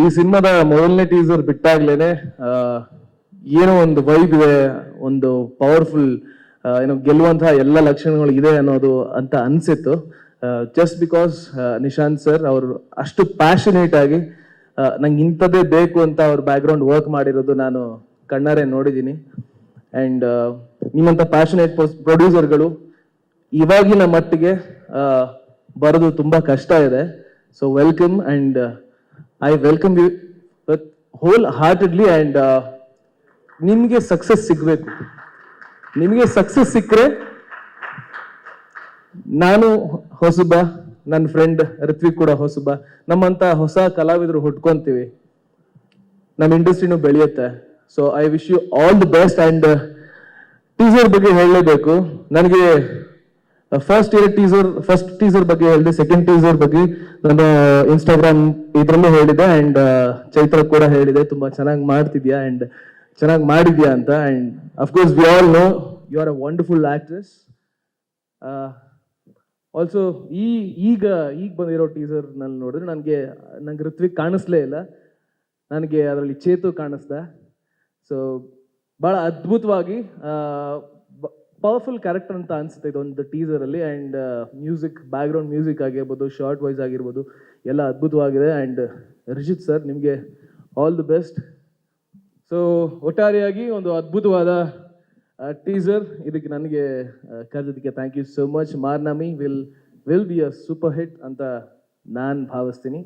ಈ ಸಿನಿಮಾದ ಮೊದಲನೇ ಟೀಸರ್ ಬಿಟ್ಟಾಗ್ಲೇನೆ ಏನೋ ಒಂದು ವೈಬ್ ಇದೆ, ಒಂದು ಪವರ್ಫುಲ್ ಏನೋ ಗೆಲ್ಲುವಂತಹ ಎಲ್ಲ ಲಕ್ಷಣಗಳು ಇದೆ ಅನ್ನೋದು ಅಂತ ಅನ್ಸಿತ್ತು. ಜಸ್ಟ್ ಬಿಕಾಸ್ ನಿಶಾಂತ್ ಸರ್ ಅವರು ಅಷ್ಟು ಪ್ಯಾಷನೇಟ್ ಆಗಿ ನಂಗೆ ಇಂಥದ್ದೇ ಬೇಕು ಅಂತ ಅವ್ರ ಬ್ಯಾಕ್ಗ್ರೌಂಡ್ ವರ್ಕ್ ಮಾಡಿರೋದು ನಾನು ಕಣ್ಣಾರೆ ನೋಡಿದ್ದೀನಿ ಆ್ಯಂಡ್ ನಿಮ್ಮಂಥ ಪ್ಯಾಷನೇಟ್ ಪ್ರೊಡ್ಯೂಸರ್ಗಳು ಇವಾಗಿನ ಮಟ್ಟಿಗೆ ಬರೋದು ತುಂಬ ಕಷ್ಟ ಇದೆ. So welcome and I welcome you wholeheartedly and ನಿಮಗೆ ಸಕ್ಸಸ್ ಸಿಗಬೇಕು. ನಿಮಗೆ ಸಕ್ಸಸ್ ಸಿಕ್ಕರೆ ನಾನು ಹೊಸಬ ನನ್ನ ಫ್ರೆಂಡ್ ರಿತ್ವಿಕ್ ಕೂಡ ಹೊಸಬ. ನಮ್ಮಂತ ಹೊಸ ಕಲಾವಿದರು ಹುಟ್ಕೊಂತೀವಿ. ನಮ್ಮ ಇಂಡಸ್ಟ್ರಿನೂ ಬೆಳೆಯುತ್ತೆ. So I wish you all the best and teaser ಬಗ್ಗೆ ಹೇಳಲೇಬೇಕು. ನನಗೆ first year teaser first teaser ಬಗ್ಗೆ ಹೇಳಿದೆ ಸೆಕೆಂಡ್ ಟೀಸರ್ ಬಗ್ಗೆ. ನಾನು ಇನ್ಸ್ಟಾಗ್ರಾಮ್ ಇದ್ರಲ್ಲೂ ಹೇಳಿದೆ ಅಂಡ್ ಚೈತ್ರ ಕೂಡ ಹೇಳಿದೆ, ತುಂಬಾ ಚೆನ್ನಾಗಿ ಮಾಡ್ತಿದ್ಯಾ ಅಂಡ್ ಚೆನ್ನಾಗಿ ಮಾಡಿದ್ಯಾ ಅಂತ and of course we all know you are a wonderful actress also ಈ, ಈಗ ಈಗ ಬಂದಿರೋ ಟೀಸರ್ನಲ್ಲಿ ನೋಡಿದ್ರೆ ನನಗೆ, ನಂಗೆ ಋತ್ವಿಕ್ ಕಾಣಿಸ್ಲೇ ಇಲ್ಲ. ನನಗೆ ಅದರಲ್ಲಿ ಚೇತು ಕಾಣಿಸ್ದ. ಸೊ ಭಾಳ ಅದ್ಭುತವಾಗಿ ಪವರ್ಫುಲ್ ಕ್ಯಾರೆಕ್ಟರ್ ಅಂತ ಅನಿಸುತ್ತೆ ಇದೊಂದು ಟೀಸರಲ್ಲಿ ಆ್ಯಂಡ್ ಮ್ಯೂಸಿಕ್ ಬ್ಯಾಕ್ಗ್ರೌಂಡ್ ಮ್ಯೂಸಿಕ್ ಆಗಿರ್ಬೋದು ಶಾರ್ಟ್ ವೈಸ್ ಆಗಿರ್ಬೋದು, ಎಲ್ಲ ಅದ್ಭುತವಾಗಿದೆ. ಆ್ಯಂಡ್ ರಿಜಿತ್ ಸರ್ ನಿಮಗೆ ಆಲ್ ದಿ ಬೆಸ್ಟ್ ಸೊ ಒಟ್ಟಾರೆಯಾಗಿ ಒಂದು ಅದ್ಭುತವಾದ ಟೀಸರ್ ಇದಕ್ಕೆ ನನಗೆ ಕರೆದಿದ್ದಕ್ಕೆ thank you so much Marnami will will be a super hit ಅಂತ ನಾನು ಭಾವಿಸ್ತೀನಿ.